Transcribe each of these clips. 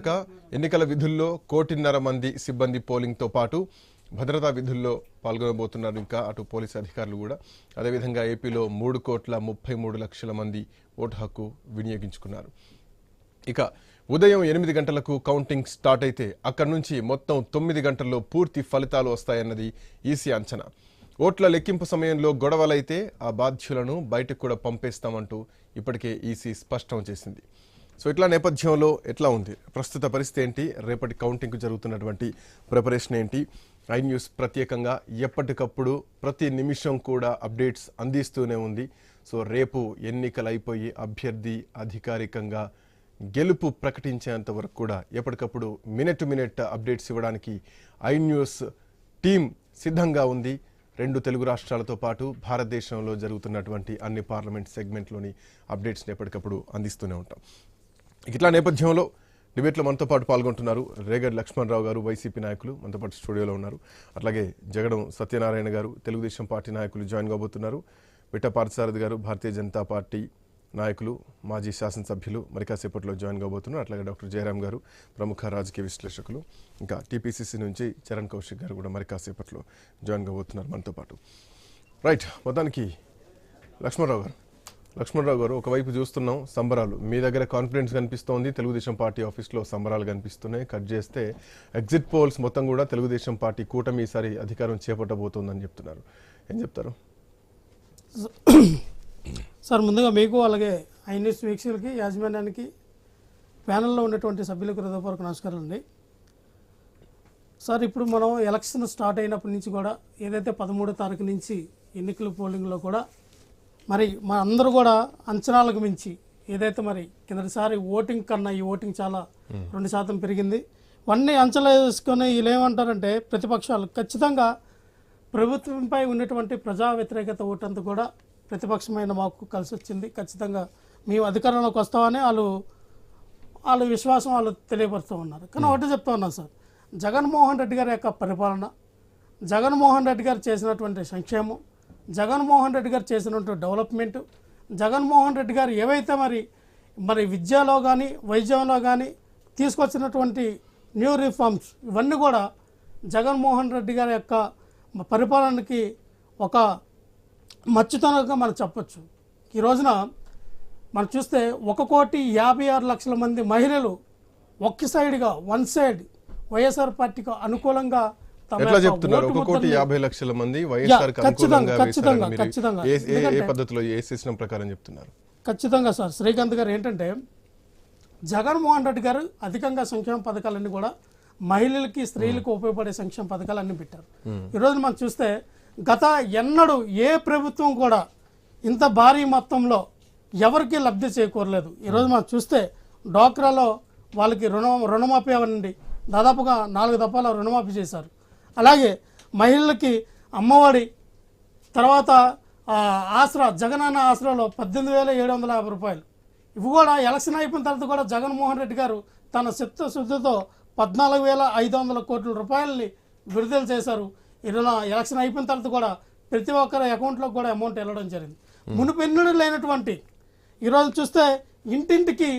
ఇక ఎన్నికల విధుల్లో కోటిన్నర మంది సిబ్బంది పోలింగ్తో పాటు భద్రతా విధుల్లో పాల్గొనబోతున్నారు ఇంకా అటు పోలీసు అధికారులు కూడా. అదేవిధంగా ఏపీలో మూడు కోట్ల ముప్పై మూడు లక్షల మంది ఓటు హక్కు వినియోగించుకున్నారు. ఇక ఉదయం ఎనిమిది గంటలకు కౌంటింగ్ స్టార్ట్ అయితే అక్కడి నుంచి మొత్తం తొమ్మిది గంటల్లో పూర్తి ఫలితాలు వస్తాయన్నది ఈసీ అంచనా. ఓట్ల లెక్కింపు సమయంలో గొడవలైతే ఆ బాధ్యులను బయటకు కూడా పంపేస్తామంటూ ఇప్పటికే ఈసీ స్పష్టం చేసింది. సో ఇట్లా నేపథ్యంలో ఎట్లా ఉంది? ప్రస్తుత పరిస్థితి ఏంటి? రేపటి కౌంటింగ్కు జరుగుతున్నటువంటి ప్రిపరేషన్ ఏంటి? ఐ న్యూస్ ప్రత్యేకంగా ఎప్పటికప్పుడు ప్రతి నిమిషం కూడా అప్డేట్స్ అందిస్తూనే ఉంది. సో రేపు ఎన్నికలు అయిపోయి అభ్యర్థి అధికారికంగా గెలుపు ప్రకటించేంత వరకు కూడా ఎప్పటికప్పుడు మినిట్ టు మినిట్ అప్డేట్స్ ఇవ్వడానికి ఐ న్యూస్ టీం సిద్ధంగా ఉంది. రెండు తెలుగు రాష్ట్రాలతో పాటు భారతదేశంలో జరుగుతున్నటువంటి అన్ని పార్లమెంట్ సెగ్మెంట్లోని అప్డేట్స్ని ఎప్పటికప్పుడు అందిస్తూనే ఉంటాం. ఇట్లా నేపథ్యంలో డిబేట్లో మనతో పాటు పాల్గొంటున్నారు రేగడ్ లక్ష్మణరావు గారు వైసీపీ నాయకులు. మనతో పాటు స్టూడియోలో ఉన్నారు. అట్లాగే జగడం సత్యనారాయణ గారు తెలుగుదేశం పార్టీ నాయకులు జాయిన్ కాబోతున్నారు. బిట్ట పార్థసారథి గారు భారతీయ జనతా పార్టీ నాయకులు మాజీ శాసనసభ్యులు మరి కాసేపట్లో జాయిన్ కాబోతున్నారు. అట్లాగే డాక్టర్ జయరామ్ గారు ప్రముఖ రాజకీయ విశ్లేషకులు. ఇంకా టీపీసీసీ నుంచి చరణ్ కౌశిక్ గారు కూడా మరి కాసేపట్లో జాయిన్ కాబోతున్నారు మనతో పాటు. రైట్ మొత్తానికి లక్ష్మణరావు గారు. లక్ష్మణరావు గారు ఒకవైపు చూస్తున్నాం సంబరాలు. మీ దగ్గర కాన్ఫిడెన్స్ కనిపిస్తోంది తెలుగుదేశం పార్టీ ఆఫీస్లో సంబరాలు కనిపిస్తున్నాయి. కట్ చేస్తే ఎగ్జిట్ పోల్స్ మొత్తం కూడా తెలుగుదేశం పార్టీ కూటమి ఈసారి అధికారం చేపట్టబోతోందని చెప్తున్నారు. ఏం చెప్తారు? సార్ ముందుగా మీకు అలాగే ఐ న్యూస్ వీక్షకులకి యాజమాన్యానికి ప్యానెల్లో ఉన్నటువంటి సభ్యులకు హృదయపూర్వక నమస్కారాలు అండి. సార్ ఇప్పుడు మనం ఎలక్షన్ స్టార్ట్ అయినప్పటి నుంచి కూడా ఏదైతే పదమూడో తారీఖు నుంచి ఎన్నికల పోలింగ్లో కూడా మరి మన అందరూ కూడా అంచనాలకు మించి ఏదైతే మరి కిందటిసారి ఓటింగ్ కన్నా ఈ ఓటింగ్ చాలా రెండు శాతం పెరిగింది. ఇవన్నీ అంచనా వేసుకొని వీళ్ళు ఏమంటారంటే ప్రతిపక్షాలు ఖచ్చితంగా ప్రభుత్వంపై ఉన్నటువంటి ప్రజా వ్యతిరేకత ఓటంతా కూడా ప్రతిపక్షమైన మాకు కలిసి వచ్చింది. ఖచ్చితంగా మేము అధికారంలోకి వస్తామని వాళ్ళు వాళ్ళ విశ్వాసం వాళ్ళు తెలియపరుస్తూ ఉన్నారు. కానీ ఒకటే చెప్తా ఉన్నాను సార్ జగన్మోహన్ రెడ్డి గారి యొక్క పరిపాలన జగన్మోహన్ రెడ్డి గారు చేసినటువంటి సంక్షేమం జగన్మోహన్ రెడ్డి గారు చేసినటువంటి డెవలప్మెంట్ జగన్మోహన్ రెడ్డి గారు ఏవైతే మరి మరి విద్యలో కానీ వైద్యంలో కానీ తీసుకొచ్చినటువంటి న్యూ రిఫార్మ్స్ ఇవన్నీ కూడా జగన్మోహన్ రెడ్డి గారి యొక్క పరిపాలనకి ఒక మచ్చుతనంగా మనం చెప్పచ్చు. ఈ రోజున మనం చూస్తే ఒక కోటి యాభై ఆరు లక్షల మంది మహిళలు ఒక్క సైడ్గా వన్ సైడ్ వైఎస్ఆర్ పార్టీకి అనుకూలంగా ఎట్లా చెప్తున్నారు? ఒక కోటి యాభై లక్షల మంది వైఎస్ఆర్ ఖచ్చితంగా, ఖచ్చితంగా, ఖచ్చితంగా. ఏ- పద్ధతిలో ఏ సిస్టమ్ ప్రకారం చెప్తున్నారు? ఖచ్చితంగా సార్ శ్రీకాంత్ గారు ఏంటంటే జగన్మోహన్ రెడ్డి గారు అధికంగా సంక్షేమ పథకాలన్నీ కూడా మహిళలకి స్త్రీలకు ఉపయోగపడే సంక్షేమ పథకాలు అన్ని పెట్టారు ఈరోజు మనం చూస్తే గత ఎన్నడూ ఏ ప్రభుత్వం కూడా ఇంత భారీ మొత్తంలో ఎవరికి లబ్ధి చేకూరలేదు. ఈరోజు మనం చూస్తే డ్వాక్రాలో వాళ్ళకి రుణ రుణమాఫీ అవ్వండి దాదాపుగా నాలుగు దఫాల రుణమాఫీ చేశారు. అలాగే మహిళలకి అమ్మఒడి తర్వాత ఆసరా జగనన్న ఆసరాలో పద్దెనిమిది వేల ఏడు వందల యాభై రూపాయలు. ఇవి కూడా ఎలక్షన్ అయిపోయిన తర్వాత కూడా జగన్మోహన్ రెడ్డి గారు తన చిత్తశుద్ధితో పద్నాలుగు వేల ఐదు వందల కోట్ల రూపాయలని విడుదల చేశారు. ఇలా ఎలక్షన్ అయిపోయిన తర్వాత కూడా ప్రతి ఒక్కరి అకౌంట్లో కూడా అమౌంట్ వెళ్ళడం జరిగింది. మునుపెన్నడూ లేనటువంటి ఈరోజు చూస్తే ఇంటింటికి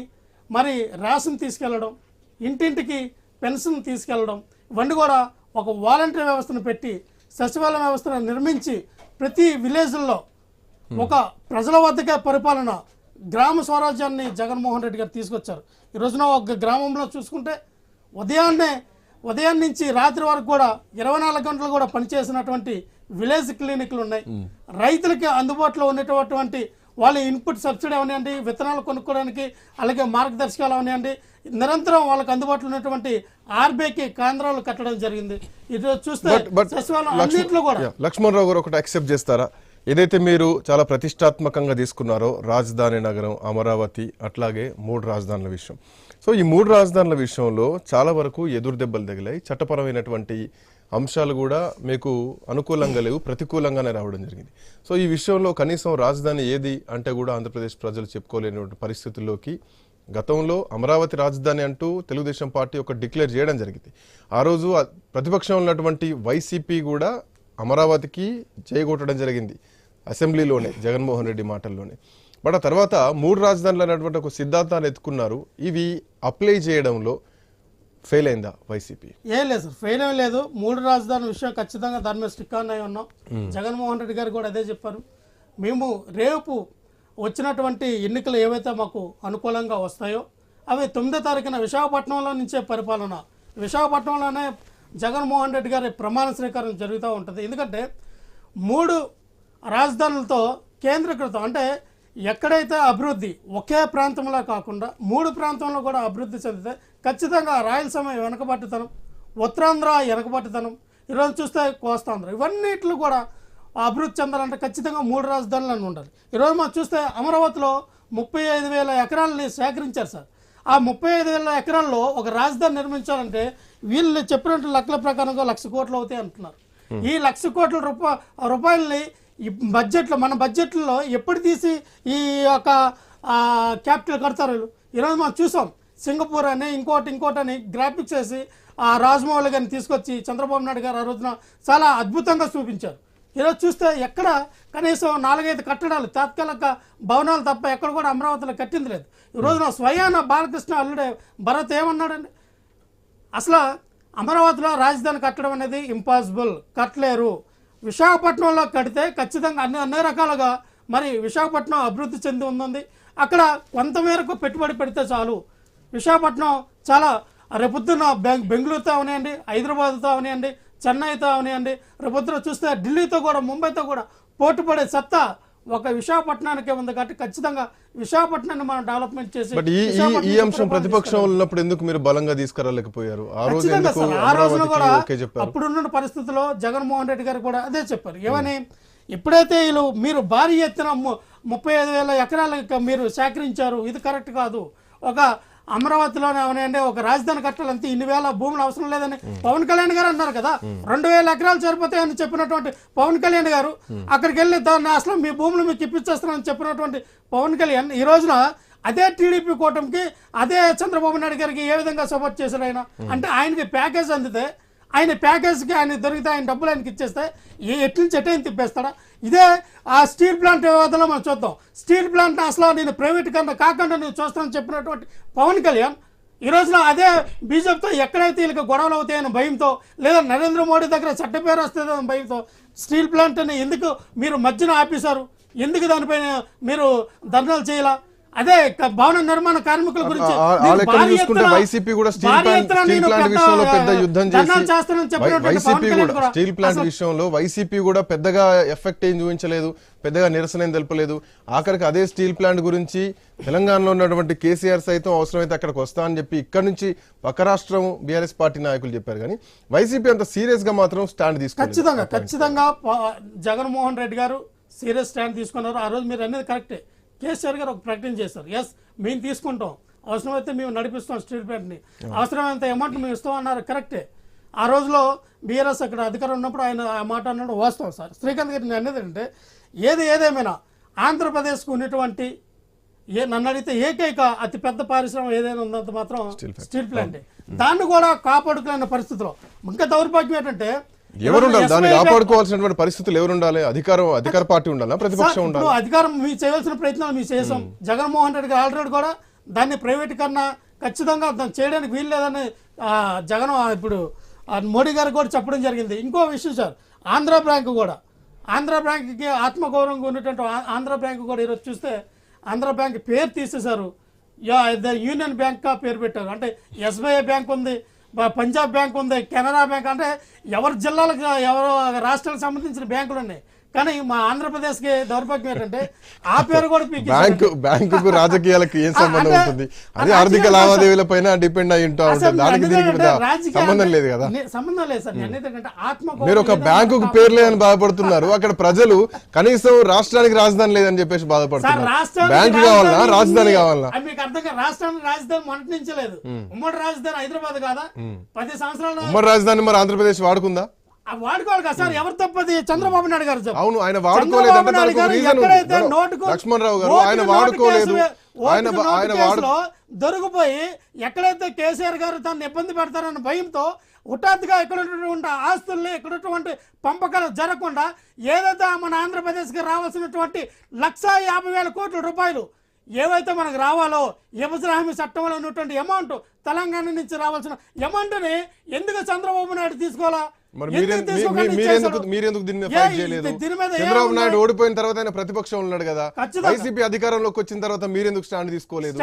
మరి రేషన్ తీసుకెళ్ళడం ఇంటింటికి పెన్షన్ తీసుకెళ్ళడం ఇవన్నీ కూడా ఒక వాలంటీర్ వ్యవస్థను పెట్టి సచివాలయ వ్యవస్థను నిర్మించి ప్రతి విలేజ్లో ఒక ప్రజల వద్దకే పరిపాలన గ్రామ స్వరాజ్యాన్ని జగన్మోహన్ రెడ్డి గారు తీసుకొచ్చారు. ఈ రోజున ఒక గ్రామంలో చూసుకుంటే ఉదయాన్నే ఉదయం నుంచి రాత్రి వరకు కూడా ఇరవై నాలుగు గంటలు కూడా పనిచేసినటువంటి విలేజ్ క్లినిక్లు ఉన్నాయి రైతులకి అందుబాటులో ఉన్నటువంటి వాళ్ళ ఇన్పుట్ సబ్సిడీ అవనివ్వండి విత్తనాలు కొనుక్కోవడానికి అలాగే మార్గదర్శకాలు అవనివ్వండి నిరంతరం వాళ్ళకి అందుబాటులో ఉన్నటువంటి ఆర్బీఐకి కేంద్రాలు కట్టడం జరిగింది. ఇది చూస్తే అన్నింటిలో కూడా. లక్ష్మణరావు గారు ఒకటి యాక్సెప్ట్ చేస్తారా? ఏదైతే మీరు చాలా ప్రతిష్టాత్మకంగా తీసుకున్నారో రాజధాని నగరం అమరావతి అట్లాగే మూడు రాజధానుల విషయం. సో ఈ మూడు రాజధానుల విషయంలో చాలా వరకు ఎదురు దెబ్బలు తగిలాయి. చట్టపరమైనటువంటి అంశాలు కూడా మీకు అనుకూలంగా లేవు ప్రతికూలంగానే రావడం జరిగింది. సో ఈ విషయంలో కనీసం రాజధాని ఏది అంటే కూడా ఆంధ్రప్రదేశ్ ప్రజలు చెప్పుకోలేనటువంటి పరిస్థితుల్లోకి గతంలో అమరావతి రాజధాని అంటూ తెలుగుదేశం పార్టీ ఒక డిక్లేర్ చేయడం జరిగింది. ఆ రోజు ఆ ప్రతిపక్షంలో ఉన్నటువంటి వైసీపీ కూడా అమరావతికి చేయగొట్టడం జరిగింది. అసెంబ్లీలోనే జగన్మోహన్ రెడ్డి మాటల్లోనే. బట్ ఆ తర్వాత మూడు రాజధానులు అనేటువంటి ఒక సిద్ధాంతాన్ని ఎత్తుకున్నారు. ఇవి అప్లై చేయడంలో ఫెయిల్ అయిందా వైసీపీ? ఏం లేదు సార్ ఫెయిల్ ఏం లేదు. మూడు రాజధాని విషయం ఖచ్చితంగా దాని మీద స్టిక్ ఆన్ అయి ఉన్నాం. జగన్మోహన్ రెడ్డి గారు కూడా అదే చెప్పారు. మేము రేపు వచ్చినటువంటి ఎన్నికలు ఏవైతే మాకు అనుకూలంగా వస్తాయో అవి తొమ్మిదో తారీఖున విశాఖపట్నంలో నుంచే పరిపాలన. విశాఖపట్నంలోనే జగన్మోహన్ రెడ్డి గారి ప్రమాణ స్వీకారం జరుగుతూ ఉంటుంది. ఎందుకంటే మూడు రాజధానులతో కేంద్రీకృతం అంటే ఎక్కడైతే అభివృద్ధి ఒకే ప్రాంతంలో కాకుండా మూడు ప్రాంతంలో కూడా అభివృద్ధి చెందితే ఖచ్చితంగా రాయలసీమ వెనకబట్టుతనం ఉత్తరాంధ్ర వెనకబట్టుతనం ఈరోజు చూస్తే కోస్తాంధ్ర ఇవన్నిట్లు కూడా అభివృద్ధి చెందాలంటే ఖచ్చితంగా మూడు రాజధానులు అని ఉండాలి. ఈరోజు మనం చూస్తే అమరావతిలో ముప్పై ఐదు వేల ఎకరాలని సేకరించారు సార్. ఆ ముప్పై ఐదు వేల ఎకరాల్లో ఒక రాజధాని నిర్మించాలంటే వీళ్ళు చెప్పినట్టు లెక్కల ప్రకారంగా లక్ష కోట్లు అవుతాయి అంటున్నారు. ఈ లక్ష కోట్ల రూపా రూపాయలని ఈ బడ్జెట్లో మన బడ్జెట్లో ఎప్పుడు తీసి ఈ యొక్క క్యాపిటల్ కడతారు వీళ్ళు? ఈరోజు మనం చూసాం. సింగపూర్ అని ఇంకోటి ఇంకోటి అని గ్రాఫిక్స్ వేసి ఆ రాజమౌళి గారిని తీసుకొచ్చి చంద్రబాబు నాయుడు గారు ఆ రోజున చాలా అద్భుతంగా చూపించారు. ఈరోజు చూస్తే ఎక్కడ కనీసం నాలుగైదు కట్టడాలు తాత్కాలిక భవనాలు తప్ప ఎక్కడ కూడా అమరావతిలో కట్టింది లేదు. ఈరోజు నా స్వయాన బాలకృష్ణ అల్లుడే భరత్ ఏమన్నాడండి? అసలు అమరావతిలో రాజధాని కట్టడం అనేది ఇంపాసిబుల్ కట్టలేరు. విశాఖపట్నంలో కడితే ఖచ్చితంగా అన్ని అన్ని రకాలుగా మరి విశాఖపట్నం అభివృద్ధి చెంది ఉంది అక్కడ కొంతమేరకు పెట్టుబడి పెడితే చాలు. విశాఖపట్నం చాలా రేపొద్దున బెంగ బెంగళూరుతో అవనియండి హైదరాబాద్తో అవనియండి చెన్నైతో అవనివ్వండి రేపొద్దున చూస్తే ఢిల్లీతో కూడా ముంబైతో కూడా పోటీ పడే సత్తా ఒక విశాఖపట్నానికే ఉంది కాబట్టి ఖచ్చితంగా విశాఖపట్నాన్ని మనం డెవలప్మెంట్ చేసి ఈ అంశం పరిపాలన ప్రతిపక్షంలో ఉన్నప్పుడు ఎందుకు మీరు బలంగా తీసుకురాలేకపోయారు? ఆ రోజున కూడా అప్పుడున్న పరిస్థితుల్లో జగన్మోహన్ రెడ్డి గారు కూడా అదే చెప్పారు. ఏమని? ఎప్పుడైతే వీళ్ళు మీరు భారీ ఎత్తున ముప్పై ఐదు వేల ఎకరాలకు మీరు సేకరించారు. ఇది కరెక్ట్ కాదు. ఒక అమరావతిలోనే అవనండి ఒక రాజధాని కట్టాలంటే ఇన్ని వేల భూములు అవసరం లేదని పవన్ కళ్యాణ్ గారు అన్నారు కదా. రెండు వేల ఎకరాలు సరిపోతాయని చెప్పినటువంటి పవన్ కళ్యాణ్ గారు అక్కడికి వెళ్ళి దాన్ని అసలు మీ భూములు మీకు ఇప్పించేస్తానని చెప్పినటువంటి పవన్ కళ్యాణ్ ఈ రోజున అదే టీడీపీ కూటమికి అదే చంద్రబాబు నాయుడు గారికి ఏ విధంగా సపోర్ట్ చేశారు ఆయన? అంటే ఆయనకి ప్యాకేజ్ అందితే ఆయన ప్యాకేజ్కి ఆయన దొరికితే ఆయన డబ్బులు ఆయనకి ఇచ్చేస్తే ఏ ఎట్లు నుంచి ఎట్టయిన తిప్పేస్తాడా? ఇదే ఆ స్టీల్ ప్లాంట్ వివాదంలో మనం చూద్దాం. స్టీల్ ప్లాంట్ అసలు నేను ప్రైవేట్ కన్నా కాకుండా నేను చూస్తానని చెప్పినటువంటి పవన్ కళ్యాణ్ ఈ రోజున అదే బీజేపీతో ఎక్కడైతే వీళ్ళకి గొడవలు అవుతాయని భయంతో లేదా నరేంద్ర మోడీ దగ్గర చట్ట పేరు వస్తుందని భయంతో స్టీల్ ప్లాంట్ని ఎందుకు మీరు మధ్యన ఆపేశారు? ఎందుకు దానిపైన మీరు ధర్నాలు చేయాలా? అదే భవన నిర్మాణ కార్మికుల గురించి. వైసీపీ కూడా స్టీల్ ప్లాంట్ విషయంలో పెద్ద యుద్ధం చేసి వైసీపీ కూడా స్టీల్ ప్లాంట్ విషయంలో వైసీపీ కూడా పెద్దగా ఎఫెక్ట్ ఏం చూపించలేదు పెద్దగా నిరసన ఏం తెలపలేదు. ఆఖరికి అదే స్టీల్ ప్లాంట్ గురించి తెలంగాణలో ఉన్నటువంటి కేసీఆర్ సైతం అవసరమైతే అక్కడికి వస్తా అని చెప్పి ఇక్కడ నుంచి పక్క రాష్ట్రం బీఆర్ఎస్ పార్టీ నాయకులు చెప్పారు. కానీ వైసీపీ అంత సీరియస్గా మాత్రం స్టాండ్ తీసుకోలేదు. ఖచ్చితంగా ఖచ్చితంగా జగన్మోహన్ రెడ్డి గారు సీరియస్ స్టాండ్ తీసుకున్నారు. ఆ రోజు మీరు అనేది కరెక్టే కేసీఆర్ గారు ఒక ప్రకటన చేశారు. ఎస్ మేము తీసుకుంటాం. అవసరమైతే మేము నడిపిస్తాం స్టీల్ ప్లాంట్ని. అవసరమైనంత అమౌంట్ మేము ఇస్తాం అన్నారు. కరెక్టే ఆ రోజులో బీఆర్ఎస్ అక్కడ అధికారం ఉన్నప్పుడు ఆయన ఆ మాట అన్నాడు. వాస్తవం సార్. శ్రీకాంత్ గారు నేను అనేది ఏంటంటే ఏది ఏదేమైనా ఆంధ్రప్రదేశ్కు ఉన్నటువంటి ఏ నన్ను అడిగితే ఏకైక అతి పెద్ద పారిశ్రమ ఏదైనా ఉందంత మాత్రం స్టీల్ ప్లాంట్ దాన్ని కూడా కాపాడుకునే పరిస్థితిలో. ఇంకా దౌర్భాగ్యం ఏంటంటే ఎవరు ఉండాలి దాన్ని కాపాడుకోవాల్సినటువంటి పరిస్థితులు ఎవరు ఉండాలి అధికారం అధికార పార్టీ ఉండాలా? ప్రతిపక్షం ఉండాలి? అధికారం మీ చేయవలసిన ప్రయత్నాలు మీరు చేసాం. జగన్మోహన్ రెడ్డి గారు ఆల్రెడీ కూడా దాన్ని ప్రైవేట్ కన్నా ఖచ్చితంగా దాన్ని చేయడానికి వీలు లేదని జగన్ ఇప్పుడు మోడీ గారు కూడా చెప్పడం జరిగింది. ఇంకో విషయం సార్ ఆంధ్ర బ్యాంక్ కూడా. ఆంధ్ర బ్యాంక్కి ఆత్మగౌరవంగా ఉన్నటువంటి ఆంధ్ర బ్యాంక్ కూడా ఈరోజు చూస్తే ఆంధ్ర బ్యాంక్ పేరు తీసేశారు. యూనియన్ బ్యాంక్గా పేరు పెట్టారు. అంటే ఎస్బీఐ బ్యాంక్ ఉంది పంజాబ్ బ్యాంక్ ఉంది కెనరా బ్యాంక్ అంటే ఎవరి జిల్లాలకు ఎవరు రాష్ట్రాలకు సంబంధించిన బ్యాంకులు ఉన్నాయి. కానీ మా ఆంధ్రప్రదేశ్కి దౌర్భాగ్యం ఏంటంటే ఆ పేరు కూడా. బ్యాంకు బ్యాంకుకు రాజకీయాలకు ఏం సంబంధం ఉంటుంది? అది ఆర్థిక లావాదేవీల పైన డిపెండ్ అయి ఉంటా ఉంటుంది. దానికి దీనికి సంబంధం లేదు కదా. సంబంధం లేదు సార్. ఏంటంటే ఆత్మ మీరు ఒక బ్యాంకుకు పేరు లేదని బాధపడుతున్నారు. అక్కడ ప్రజలు కనీసం రాష్ట్రానికి రాజధాని లేదని చెప్పేసి బాధపడుతున్నారు. బ్యాంకు కావాలన్నా రాజధాని. కావాలన్నా మీకు అర్థం రాష్ట్రానికి రాజధాని మొదటి నుంచి లేదు. ఉమ్మడి రాజధాని హైదరాబాద్ కాదా? పది సంవత్సరాలు ఉమ్మడి రాజధాని మరి ఆంధ్రప్రదేశ్ వాడుకుందా? వాడుకోవాలి కదా సార్? ఎవరు తప్పది? చంద్రబాబు నాయుడు గారు. అవును ఆయన వాడుకోలేదు దానికి ఒక గారు ఆయన వాడుకోలేదు. ఆయన ఆయన దొరికిపోయి ఎక్కడైతే కేసీఆర్ గారు తనను ఇబ్బంది పెడతారన్న భయంతో హఠాత్తుగా ఇక్కడ ఉన్నటువంటి ఆస్తుల్ని ఇక్కడ ఉన్నటువంటి పంపకాలు జరగకుండా ఏదైతే మన ఆంధ్రప్రదేశ్కి రావాల్సినటువంటి లక్ష యాభై వేల కోట్ల రూపాయలు ఏవైతే మనకు రావాలో విభజన హామీ చట్టంలో ఉన్నటువంటి అమౌంట్ తెలంగాణ నుంచి రావాల్సిన అమౌంట్ని ఎందుకు చంద్రబాబు నాయుడు తీసుకోవాలా? మరి మీరెందుకు తీసుకోకుండా మీరెందుకు ఇచ్చేశారు? మీరెందుకు దీని మీద ఏ, ఫైట్ చేయలేదు చంద్రబాబు? నాయుడు ఓడిపోయిన తర్వాత ఆయన ప్రతిపక్షం ఉన్నాడు కదా. వైసీపీ అధికారంలోకి వచ్చిన తర్వాత మీరెందుకు స్టాండ్ తీసుకోలేదు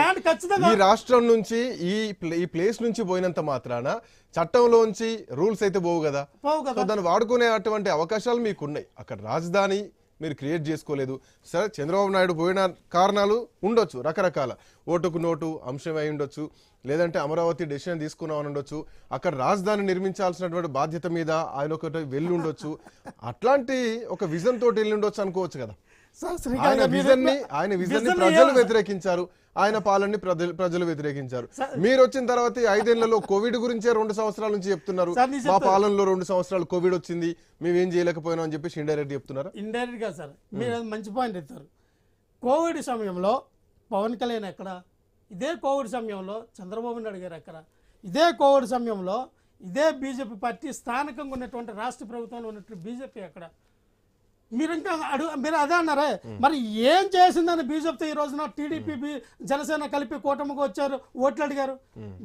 ఈ రాష్ట్రం నుంచి ఈ ఈ ప్లేస్ నుంచి పోయినంత మాత్రాన చట్టంలోంచి రూల్స్ అయితే పోవు కదా సో దాన్ని వాడుకునే అటువంటి అవకాశాలు మీకు ఉన్నాయి అక్కడ రాజధాని మీరు క్రియేట్ చేసుకోలేదు. సరే చంద్రబాబు నాయుడు పోయిన కారణాలు ఉండొచ్చు రకరకాల. ఓటుకు నోటు అంశం అయి ఉండొచ్చు లేదంటే అమరావతి డెసిషన్ తీసుకున్నాం అని ఉండొచ్చు అక్కడ రాజధాని నిర్మించాల్సినటువంటి బాధ్యత మీద ఆయన ఒకటి వెళ్ళి ఉండొచ్చు. అట్లాంటి ఒక విజన్ తోటి వెళ్ళి ఉండొచ్చు అనుకోవచ్చు కదా. ఆయన విజన్ని ఆయన విజన్ని ప్రజలు వ్యతిరేకించారు. ఆయన పాలనని ప్రజలు ప్రజలు వ్యతిరేకించారు. మీరు వచ్చిన తర్వాత ఐదేళ్ళలో కోవిడ్ గురించే రెండు సంవత్సరాల నుంచి చెప్తున్నారు. మా. పాలనలో రెండు సంవత్సరాలు కోవిడ్ వచ్చింది. మేమేం చేయలేకపోయినాం అని చెప్పేసి ఇండైరెక్ట్ చెప్తున్నారా? ఇండైరెక్ట్గా సార్. మీరు మంచి పాయింట్ ఎత్తారు. కోవిడ్ సమయంలో పవన్ కళ్యాణ్ ఎక్కడ? ఇదే కోవిడ్ సమయంలో చంద్రబాబు నాయుడు గారు ఎక్కడ? ఇదే కోవిడ్ సమయంలో ఇదే బీజేపీ పార్టీ స్థానికంగా ఉన్నటువంటి రాష్ట్ర ప్రభుత్వంలో ఉన్నటువంటి బీజేపీ ఎక్కడ? మీరు ఇంకా అడుగు మీరు అదే అన్నారే. మరి ఏం చేసిందని బీజేపీతో ఈ రోజున టీడీపీ జనసేన కలిపి కూటమికి వచ్చారు ఓట్లు అడిగారు.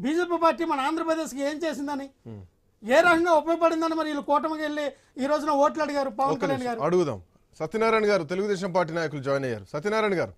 బీజేపీ పార్టీ మన ఆంధ్రప్రదేశ్కి ఏం చేసిందని? ఏ రకంగా ఉపయోగపడిందని మరి వీళ్ళు కూటమికి వెళ్ళి ఈ రోజున ఓట్లు అడిగారు పవన్ కళ్యాణ్ గారు? అడుగుదాం. సత్యనారాయణ గారు తెలుగుదేశం పార్టీ నాయకులు జాయిన్ అయ్యారు. సత్యనారాయణ గారు.